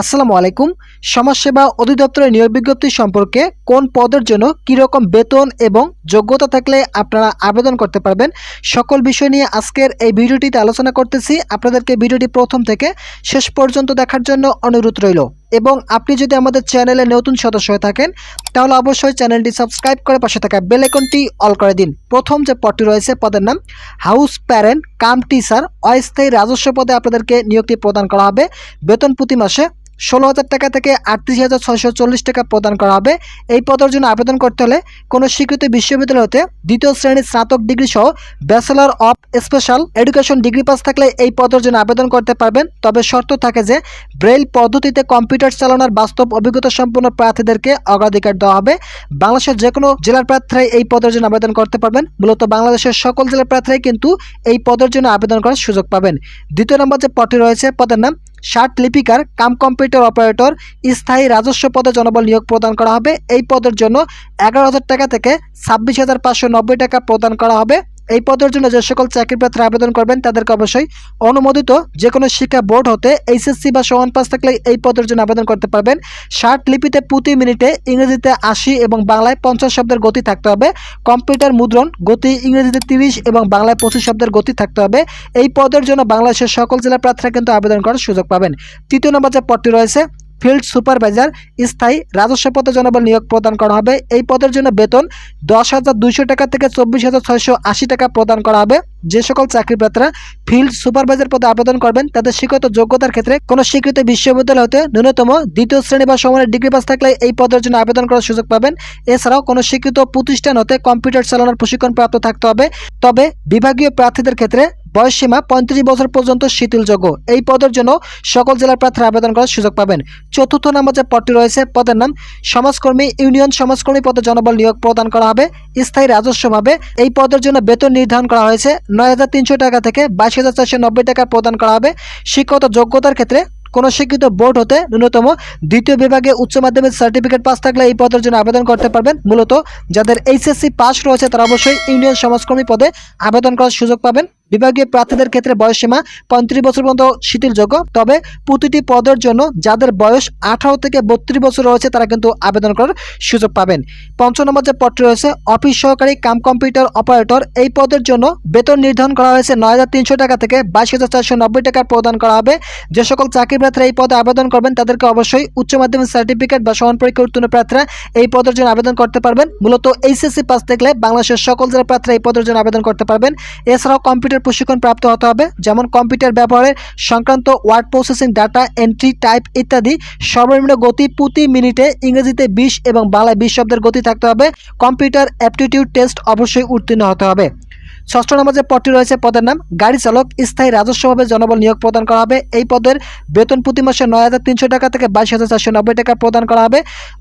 আসসালামু আলাইকুম। সমাজসেবা অধিদপ্তরের নিয়োগ বিজ্ঞপ্তি সম্পর্কে কোন পদের জন্য কীরকম বেতন এবং যোগ্যতা থাকলে আপনারা আবেদন করতে পারবেন, সকল বিষয় নিয়ে আজকের এই ভিডিওটিতে আলোচনা করতেছি। আপনাদেরকে ভিডিওটি প্রথম থেকে শেষ পর্যন্ত দেখার জন্য অনুরোধ রইল। এবং আপনি যদি আমাদের চ্যানেলে নতুন সদস্য হয়ে থাকেন, তাহলে অবশ্যই চ্যানেলটি সাবস্ক্রাইব করে পাশে থাকা বেল আইকনটি অল করে দিন। প্রথম যে পদটি রয়েছে, পদের নাম হাউস প্যারেন্ট কাম টিচার। অস্থায়ী রাজস্ব পদে আপনাদেরকে নিয়োগটি প্রদান করা হবে। বেতন প্রতি মাসে ষোলো হাজার টাকা থেকে আটত্রিশ হাজার ছয়শো চল্লিশ টাকা প্রদান করা হবে। এই পদের জন্য আবেদন করতে হলে কোনো স্বীকৃত বিশ্ববিদ্যালয় হতে দ্বিতীয় শ্রেণির স্নাতক ডিগ্রি সহ bachelor of special education degree pass থাকলে এই পদের জন্য আবেদন করতে পারবেন। তবে শর্ত থাকে যে ব্রেইল পদ্ধতিতে কম্পিউটার চালানোর বাস্তব অভিজ্ঞতা সম্পন্ন প্রার্থীদেরকে অগ্রাধিকার দেওয়া হবে। বাংলাদেশের যে কোনো জেলার প্রার্থীরাই এই পদের জন্য আবেদন করতে পারবেন। মূলত বাংলাদেশের সকল জেলার প্রার্থীরাই কিন্তু এই পদের জন্য আবেদন করার সুযোগ পাবেন। দ্বিতীয় নম্বর যে পদটি রয়েছে, পদের নাম ষাট লিপিকার কাম কম্পিউটার অপারেটর স্থায়ী রাজস্ব পদে জনবল নিয়োগ প্রদান করা হবে। এই পদের জন্য এগারো হাজার টাকা থেকে ছাব্বিশ হাজার পাঁচশো নব্বই টাকা প্রদান করা হবে। এই পদের জন্য যে সকল চাকরি প্রার্থীরা আবেদন করবেন, তাদেরকে অবশ্যই অনুমোদিত যে কোনো শিক্ষা বোর্ড হতে এইচএসসি বা সমান পাস থাকলে এই পদের জন্য আবেদন করতে পারবেন। ষাট লিপিতে প্রতি মিনিটে ইংরেজিতে আশি এবং বাংলায় পঞ্চাশ শব্দের গতি থাকতে হবে। কম্পিউটার মুদ্রণ, গতি ইংরেজিতে তিরিশ এবং বাংলায় পঁচিশ শব্দের গতি থাকতে হবে। এই পদের জন্য বাংলাদেশের সকল জেলার প্রার্থীরা কিন্তু আবেদন করার সুযোগ পাবেন। তৃতীয় নম্বর যে পদটি রয়েছে ফিল্ড সুপারভাইজার, স্থায়ী রাজস্ব পদে জনবল নিয়োগ প্রদান করা হবে। এই পদের জন্য বেতন দশ হাজার দুইশো টাকা থেকে চব্বিশ হাজার ছয়শো আশি টাকা প্রদান করা হবে। যে সকল চাকরি প্রার্থীরা ফিল্ড সুপারভাইজার পদে আবেদন করবেন, তাদের শিক্ষিত যোগ্যতার ক্ষেত্রে কোনো স্বীকৃত বিশ্ববিদ্যালয় হতে ন্যূনতম দ্বিতীয় শ্রেণি বা সমানের ডিগ্রি পাস থাকলে এই পদের জন্য আবেদন করার সুযোগ পাবেন। এছাড়াও কোনো স্বীকৃত প্রতিষ্ঠান হতে কম্পিউটার চালানোর প্রশিক্ষণ প্রাপ্ত থাকতে হবে। তবে বিভাগীয় প্রার্থীদের ক্ষেত্রে বয়সসীমা পঁয়ত্রিশ বছর পর্যন্ত শিথিলযোগ্য। এই পদের জন্য সকল জেলার প্রার্থীরা আবেদন করার সুযোগ পাবেন। চতুর্থ নম্বর যে পদটি রয়েছে, পদের নাম সমাজকর্মী ইউনিয়ন সমাজকর্মী পদে জনবল নিয়োগ প্রদান করা হবে। স্থায়ী রাজস্বভাবে এই পদের জন্য বেতন নির্ধারণ করা হয়েছে। নয় হাজার তিনশো টাকা থেকে বাইশ হাজার টাকা প্রদান করা হবে। শিক্ষত যোগ্যতার ক্ষেত্রে কোনো শিক্ষিত বোর্ড হতে ন্যূনতম দ্বিতীয় বিভাগে উচ্চ মাধ্যমিক সার্টিফিকেট পাস থাকলে এই পদের জন্য আবেদন করতে পারবেন। মূলত যাদের এইচএসসি পাস রয়েছে তারা অবশ্যই ইউনিয়ন সমাজকর্মী পদে আবেদন করার সুযোগ পাবেন। বিভাগীয় প্রার্থীদের ক্ষেত্রে বয়সসীমা পঁয়ত্রিশ বছর পর্যন্ত শিথিলযোগ্য। তবে প্রতিটি পদের জন্য যাদের বয়স আঠারো থেকে বত্রিশ বছর রয়েছে, তারা কিন্তু আবেদন করার সুযোগ পাবেন। পঞ্চম নম্বর যে পদটি রয়েছে, অফিস সহকারী কাম কম্পিউটার অপারেটর। এই পদের জন্য বেতন নির্ধারণ করা হয়েছে নয় হাজার তিনশো টাকা থেকে বাইশ হাজার চারশো নব্বই টাকা প্রদান করা হবে। যে সকল চাকরি প্রার্থীরা এই পদে আবেদন করবেন, তাদেরকে অবশ্যই উচ্চ মাধ্যমিক সার্টিফিকেট বা সমান পরীক্ষা উত্তীর্ণ প্রার্থীরা এই পদের জন্য আবেদন করতে পারবেন। মূলত এইচএসসি পাস থাকলে বাংলাদেশের সকল জেলার প্রার্থীরা এই পদের জন্য আবেদন করতে পারবেন। এছাড়াও কম্পিউটার প্রশিক্ষণ প্রাপ্ত হতে হবে, যেমন কম্পিউটার ব্যবহারের সংক্রান্ত word processing, data entry, type ইত্যাদি। সর্বনিম্ন গতি প্রতি মিনিটে ইংরেজিতে বিশ এবং বাংলায় বিশ শব্দের গতি থাকতে হবে। কম্পিউটার অ্যাপটিটিউড টেস্ট অবশ্যই উত্তীর্ণ হতে হবে। ষষ্ঠ নম্বর যে পদটি রয়েছে পদের নাম। গাড়ি চালক, স্থায়ী রাজস্বভাবে জনবল নিয়োগ প্রদান করা হবে। এই পদের বেতন প্রতি মাসে নয় হাজার তিনশো টাকা থেকে বাইশ হাজার চারশো নব্বই টাকা প্রদান করা হবে।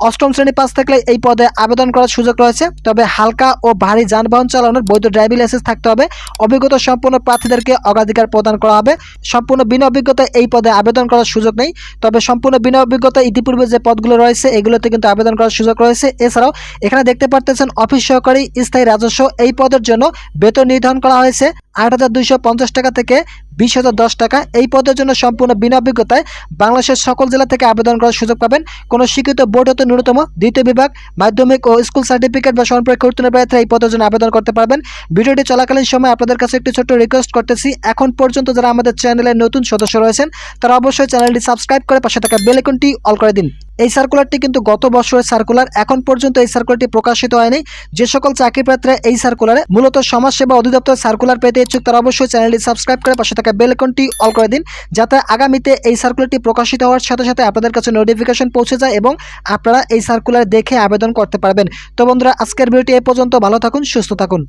অষ্টম শ্রেণি পাস থাকলে এই পদে আবেদন করার সুযোগ রয়েছে। তবে হালকা ও ভারী যানবাহন চালানোর বৈধ ড্রাইভিং লাইসেন্স থাকতে হবে। অভিজ্ঞতা সম্পন্ন প্রার্থীদেরকে অগ্রাধিকার প্রদান করা হবে। সম্পূর্ণ বিনা অভিজ্ঞতা এই পদে আবেদন করার সুযোগ নেই। তবে সম্পূর্ণ বিনা অভিজ্ঞতা ইতিপূর্বে যে পদগুলো রয়েছে, এগুলোতে কিন্তু আবেদন করার সুযোগ রয়েছে। এছাড়াও এখানে দেখতে পারতেছেন অফিস সহকারী, স্থায়ী রাজস্ব। এই পদের জন্য বেতন নির্ধারণ করা হয়েছে আট হাজার পঞ্চাশ টাকা থেকে বিশ হাজার দশ টাকা। এই পদের জন্য সম্পূর্ণ বিনা অভিজ্ঞতায় বাংলাদেশের সকল জেলা থেকে আবেদন করার সুযোগ পাবেন। কোনো স্বীকৃত বোর্ড হতে ন্যূনতম দ্বিতীয় বিভাগ, মাধ্যমিক ও স্কুল সার্টিফিকেট বা সম্পর্কে উত্তীর্ণ প্রার্থীরা এই পদের জন্য আবেদন করতে পারবেন। ভিডিওটি চলাকালীন সময় আপনাদের কাছে একটি ছোট্ট রিকোয়েস্ট করতেছি। এখন পর্যন্ত যারা আমাদের চ্যানেলের নতুন সদস্য রয়েছেন, তারা অবশ্যই চ্যানেলটি সাবস্ক্রাইব করে পাশে থাকা বেল আইকনটি অল করে দিন। এই সার্কুলারটি কিন্তু গত বছরের সার্কুলার এখন পর্যন্ত এই সার্কুলারটি প্রকাশিত হয়নি। যে সকল চাকরি প্রার্থীরা এই সার্কুলারে মূলত সমাজসেবা অধিদপ্তর সার্কুলার পেতে ইচ্ছুক তারা অবশ্যই চ্যানেলটি সাবস্ক্রাইব করে পাশে থাকা বেল আইকনটি অল করে দিন, যাতে আগামীতে এই সার্কুলারটি প্রকাশিত হওয়ার সাথে সাথে আপনাদের কাছে নোটিফিকেশন পৌঁছে যায় এবং আপনারা এই সার্কুলার দেখে আবেদন করতে পারবেন। তো বন্ধুরা, আজকের ভিডিওটি এ পর্যন্ত। ভালো থাকুন, সুস্থ থাকুন।